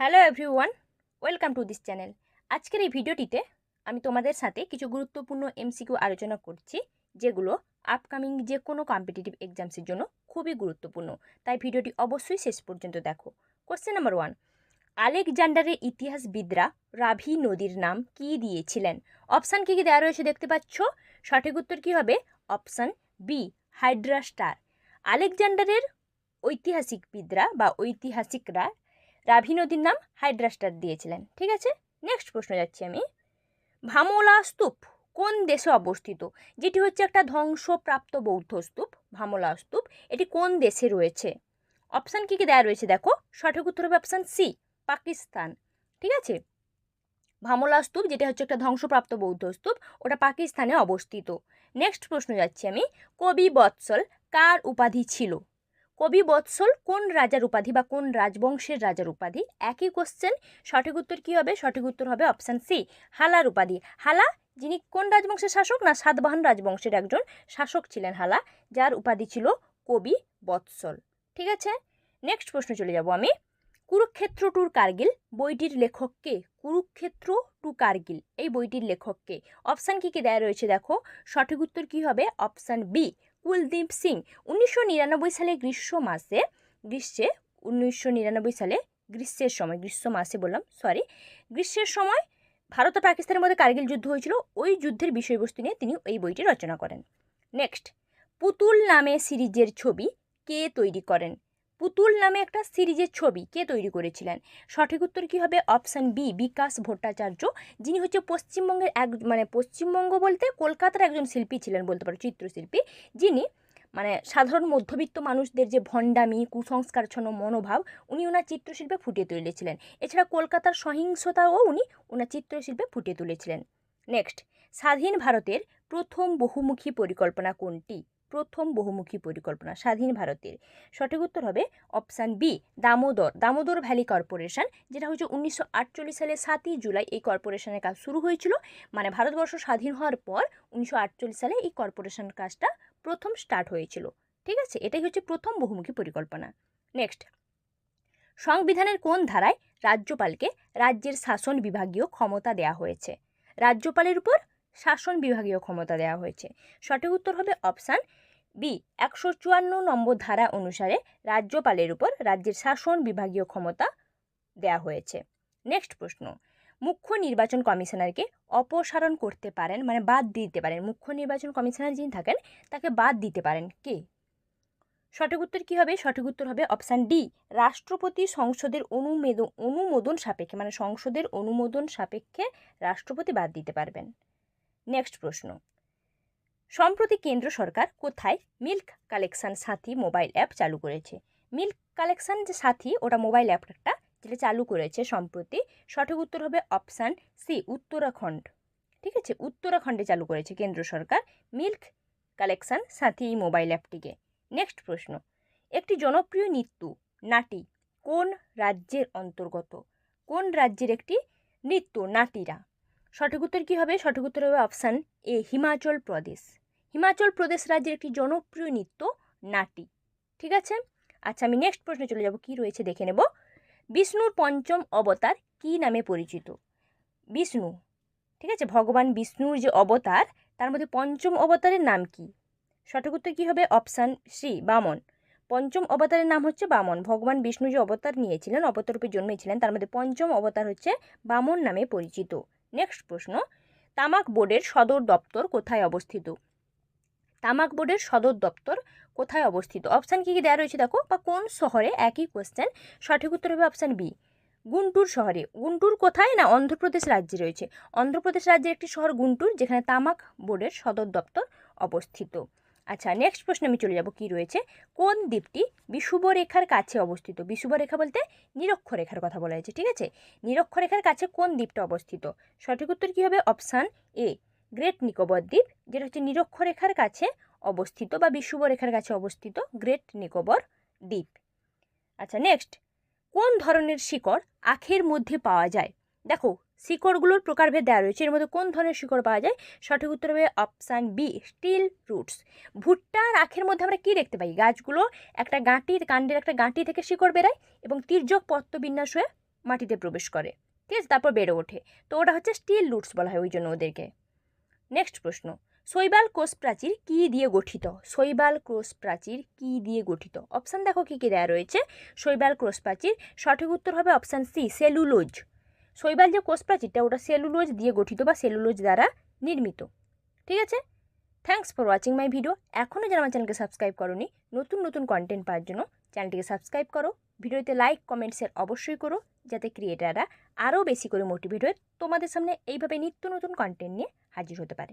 Hello everyone welcome to this channel আজকের এই ভিডিওটিতে আমি তোমাদের সাথে কিছু গুরুত্বপূর্ণ এমসিকিউ আলোচনা করছি, যেগুলো আপকামিং যে কোনো কম্পিটিটিভ এক্সামসের জন্য খুবই গুরুত্বপূর্ণ। তাই ভিডিওটি অবশ্যই শেষ পর্যন্ত দেখো। কোশ্চেন নাম্বার ওয়ান আলেকজান্ডারের ইতিহাসবিদরা রাভি নদীর নাম কি দিয়েছিলেন? অপশান কী কী দেওয়া রয়েছে দেখতে পাচ্ছ? সঠিক উত্তর কী হবে? অপশান বি হাইড্রা স্টার আলেকজান্ডারের ঐতিহাসিকবিদরা বা ঐতিহাসিকরা রাভি নদীর নাম হাইড্রাস্টার দিয়েছিলেন। ঠিক আছে? নেক্সট প্রশ্ন যাচ্ছি আমি। ভামোলা স্তূপ কোন দেশে অবস্থিত? যেটি হচ্ছে একটা ধ্বংসপ্রাপ্ত বৌদ্ধ স্তূপ। ভামোলা স্তূপ এটি কোন দেশে রয়েছে? অপশান কী কী দেওয়া রয়েছে দেখো? সঠিক উত্তর হবে অপশান সি পাকিস্তান। ঠিক আছে? ভামোলা স্তূপ যেটা হচ্ছে একটা ধ্বংসপ্রাপ্ত বৌদ্ধ স্তূপ, ওটা পাকিস্তানে অবস্থিত। নেক্সট প্রশ্ন যাচ্ছি আমি। কবি বৎসল কার উপাধি ছিল? কবি বৎসল কোন রাজার উপাধি বা কোন রাজবংশের রাজার উপাধি? একই কোশ্চেন সঠিক উত্তর কী হবে? সঠিক উত্তর হবে অপশান সি হালার উপাধি। হালা যিনি কোন রাজবংশের শাসক না সাতবাহন রাজবংশের একজন শাসক ছিলেন হালা, যার উপাধি ছিল কবি বৎসল। ঠিক আছে? নেক্সট প্রশ্ন চলে যাব আমি। কুরুক্ষেত্র টুর কার্গিল, বইটির লেখককে কুরুক্ষেত্র টু কার্গিল, এই বইটির লেখককে অপশান কী কী দেওয়া রয়েছে দেখো? সঠিক উত্তর কী হবে? অপশান বি কুলদীপ সিং, উনিশশো নিরানব্বই সালে গ্রীষ্ম মাসে, গ্রীষ্মে উনিশশো নিরানব্বই সালে গ্রীষ্মের সময়, গ্রীষ্ম মাসে বললাম সরি গ্রীষ্মের সময় ভারত ও পাকিস্তানের মধ্যে কার্গিল যুদ্ধ হয়েছিল। ওই যুদ্ধের বিষয়বস্তু নিয়ে তিনি এই বইটি রচনা করেন। নেক্সট পুতুল নামে সিরিজের ছবি কে তৈরি করেন? পুতুল নামে একটা সিরিজের ছবি কে তৈরি করেছিলেন? সঠিক উত্তর কী হবে? Option B, Bikash Bhattacharya. যিনি হচ্ছে পশ্চিমবঙ্গের এক মানে পশ্চিমবঙ্গ বলতে কলকাতার একজন শিল্পী ছিলেন বলতে পারো, চিত্রশিল্পী। যিনি মানে সাধারণ মধ্যবিত্ত মানুষদের যে ভণ্ডামি, কুসংস্কারচ্ছন্ন মনোভাব, উনি ওনার চিত্রশিল্পে ফুটিয়ে তুলেছিলেন। এছাড়া কলকাতার সহিংসতাও উনি ওনার চিত্রশিল্পে ফুটিয়ে তুলেছিলেন। নেক্সট স্বাধীন ভারতের প্রথম বহুমুখী পরিকল্পনা কোনটি? প্রথম বহুমুখী পরিকল্পনা স্বাধীন ভারতের। সঠিক উত্তর হবে option B Damodar. Damodar valley corporation যেটা হচ্ছে উনিশশো সালের সাতই জুলাই এই কর্পোরেশনের কাজ শুরু হয়েছিল। মানে ভারতবর্ষ স্বাধীন হওয়ার পর উনিশশো আটচল্লিশ সালে এই কর্পোরেশন কাজটা প্রথম স্টার্ট হয়েছিল। ঠিক আছে? এটাই হচ্ছে প্রথম বহুমুখী পরিকল্পনা। নেক্সট সংবিধানের কোন ধারায় রাজ্যপালকে রাজ্যের শাসন বিভাগীয় ক্ষমতা দেয়া হয়েছে? রাজ্যপালের উপর শাসন বিভাগীয় ক্ষমতা দেওয়া হয়েছে। সঠিক উত্তর হবে অপশান বি, একশো চুয়ান্ন নম্বর ধারা অনুসারে রাজ্যপালের উপর রাজ্যের শাসন বিভাগীয় ক্ষমতা দেওয়া হয়েছে। নেক্সট প্রশ্ন, মুখ্য নির্বাচন কমিশনারকে অপসারণ করতে পারেন মানে বাদ দিতে পারেন। মুখ্য নির্বাচন কমিশনার যিনি থাকেন, তাকে বাদ দিতে পারেন কে? সঠিক উত্তর কী হবে? সঠিক উত্তর হবে অপশান ডি, রাষ্ট্রপতি সংসদের অনুমোদন অনুমোদন সাপেক্ষে মানে সংসদের অনুমোদন সাপেক্ষে রাষ্ট্রপতি বাদ দিতে পারবেন। নেক্সট প্রশ্ন। সম্প্রতি কেন্দ্র সরকার কোথায় milk collection Sathi mobile app চালু করেছে? মিল্ক কালেকশন যে সাথী, ওটা মোবাইল অ্যাপটা যেটা চালু করেছে সম্প্রতি, সঠিক উত্তর হবে অপশান সি, উত্তরাখণ্ড। ঠিক আছে? উত্তরাখণ্ডে চালু করেছে কেন্দ্র সরকার মিল্ক কালেকশন সাথী এই মোবাইল অ্যাপটিকে। নেক্সট প্রশ্ন। একটি জনপ্রিয় নৃত্য নাটি কোন রাজ্যের অন্তর্গত? কোন রাজ্যের একটি নৃত্য নাটিরা? সঠিক উত্তর কী হবে? সঠিক উত্তর হবে অপশান এ হিমাচল প্রদেশ হিমাচল প্রদেশ রাজ্যের একটি জনপ্রিয় নৃত্য নাটি ঠিক আছে? আচ্ছা আমি নেক্সট প্রশ্নে চলে যাব। কি রয়েছে দেখে নেব। বিষ্ণুর পঞ্চম অবতার কি নামে পরিচিত? বিষ্ণু। ঠিক আছে? ভগবান বিষ্ণুর যে অবতার, তার মধ্যে পঞ্চম অবতারের নাম কি? সঠিক উত্তর কী হবে? অপশান সি বামন। পঞ্চম অবতারের নাম হচ্ছে বামন। ভগবান বিষ্ণু যে অবতার নিয়েছিলেন অবতারূপে জন্মেছিলেন, তার মধ্যে পঞ্চম অবতার হচ্ছে বামন নামে পরিচিত। নেক্সট প্রশ্ন, তামাক বোর্ডের সদর দপ্তর কোথায় অবস্থিত? তামাক বোর্ডের সদর দপ্তর কোথায় অবস্থিত? অপশান কী কী দেওয়া রয়েছে দেখো? বা কোন শহরে? একই কোয়েশ্চেন সঠিক উত্তর হবে অপশান বি গুন্টুর শহরে। গুন্টুর কোথায় না অন্ধ্রপ্রদেশ রাজ্যে রয়েছে? অন্ধ্রপ্রদেশ রাজ্যের একটি শহর গুন্টুর, যেখানে তামাক বোর্ডের সদর দপ্তর অবস্থিত। আচ্ছা নেক্সট প্রশ্ন আমি চলে যাব, কি রয়েছে? কোন দ্বীপটি বিষুবরেখার কাছে অবস্থিত? বিষুবরেখা বলতে নিরক্ষরেখার কথা বলা হয়েছে, ঠিক আছে? নিরক্ষরেখার কাছে কোন দ্বীপটা অবস্থিত? সঠিক উত্তর কী হবে? অপশান এ, গ্রেট নিকোবর দ্বীপ, যেটা হচ্ছে নিরক্ষরেখার কাছে অবস্থিত বা বিষুবরেখার কাছে অবস্থিত গ্রেট নিকোবর দ্বীপ। আচ্ছা নেক্সট কোন ধরনের শিকড় আখের মধ্যে পাওয়া যায়? দেখো, শিকড়গুলোর প্রকারভেদ দেওয়া রয়েছে। এর মধ্যে কোন ধরনের শিকড় পাওয়া যায়? সঠিক উত্তর হবে অপশান বি, স্টিল রুটস। ভুট্টার আখের মধ্যে আমরা কি দেখতে পাই? গাছগুলো একটা গাঁটির কাণ্ডের একটা গাঁটি থেকে শিকড় বেরায় এবং তির্যক পত্রবিন্যাস হয়ে মাটিতে প্রবেশ করে। ঠিক আছে, তারপর বেড়ে ওঠে। তো ওটা হচ্ছে স্টিল রুটস বলা হয় ওই জন্য ওদেরকে। নেক্সট প্রশ্ন, শৈবাল কোষ প্রাচীর কী দিয়ে গঠিত? শৈবাল কোষ প্রাচীর কী দিয়ে গঠিত? অপশান দেখো কী কী দেওয়া রয়েছে। শৈবাল কোষ প্রাচীর, সঠিক উত্তর হবে অপশান সি, সেলুলোজ। শৈবাল যে কোষ প্রাচীরটা ওটা সেলুলোজ দিয়ে গঠিত বা সেলুলোজ দ্বারা নির্মিত। ঠিক আছে? Thanks for watching my video এখনও যারা আমার চ্যানেলকে সাবস্ক্রাইব করনি, নতুন নতুন কন্টেন্ট পাওয়ার জন্য চ্যানেলটিকে সাবস্ক্রাইব করো। ভিডিওতে লাইক কমেন্ট শেয়ার অবশ্যই করো, যাতে ক্রিয়েটাররা আরও বেশি করে মোটিভেট হয়ে তোমাদের সামনে এইভাবে নিত্য নতুন কন্টেন্ট নিয়ে হাজির হতে পারে।